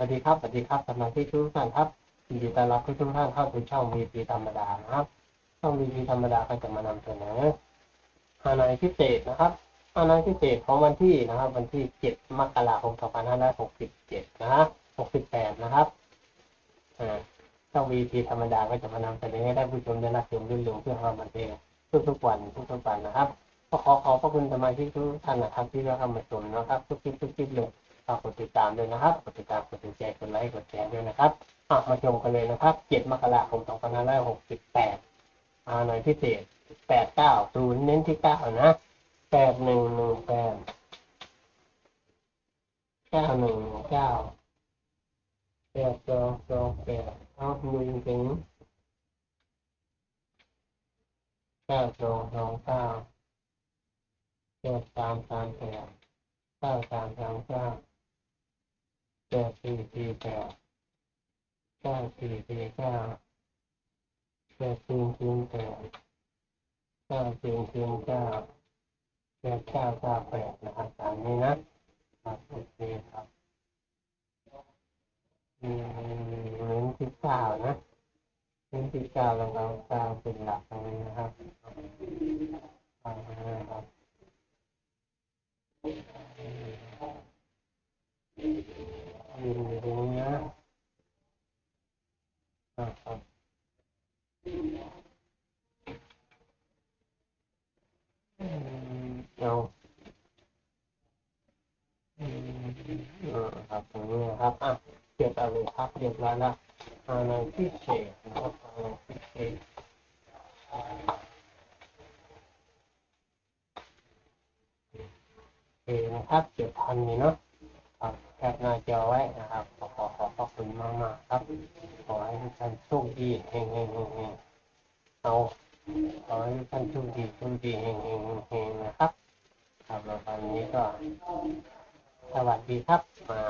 สวัสดีครับ สวัสดีครับสมาชิกทุกท่านครับยินดีต้อนรับทุกท่านเข้าสู่ช่อง VP ธรรมดานะครับ ช่อง VP ธรรมดาก็จะมานำเสนอฮานอยพิเศษนะครับฮานอยพิเศษของวันที่นะครับ วันที่ 7 มกราคม 2567 นะฮะ68 นะครับอ่าช่อง VP ธรรมดาก็จะมานำเสนอให้ได้ผู้ชมได้รับชมรื่นริงเพื่อความบันเทิงทุกๆวันทุกๆวันนะครับก็ขอขอบพระคุณสมาชิกทุกท่านนะครับ ที่เข้ามาชมนะครับ ทุกคลิปทุกคลิปเลย ฝากกดติดตามด้วยนะครับ กดติดตามกดแชร์ กดไลค์ กดแชร์ด้วยนะครับมาชมกันเลยนะครับ 7 มกราคม 2568อาหน่อยพิเศษ 89 0 เน้นที่ 9 นะ 8118 9119 8228เอาดูจริงๆ9229 8338 9339 ดสี่สี่แปดเก้าสี่สี่เก้าแปดสี่สี่แปดเก้าสี่สี่เก้าแปดเก้าเก้าแปดนะครับตามนี้นะครับโอเคครับอืมเน้นที่เก้านะเน้นที่เก้าแล้วเราเก้าเป็นหลักตรงนี้นะครับ อ่านะครับยืนอยู่ตรงนี้นะอ่าครับอืมเอาอืม แล้วอะไรพิเศษนะครับอะไรพิเศษโอเคนะครับเจ็ดพันนี่เนาะครับแคปหน้าจอไว้นะครับขอขอขอบคุณมากมากครับ ขอให้ทุกท่านโชคดีเฮงเฮงเฮงเฮงเอาขอให้ทุกท่านโชคดีโชคดีเฮงเฮงเฮงเฮงนะครับครับแล้วตอนนี้ก็สวัสดีครับมา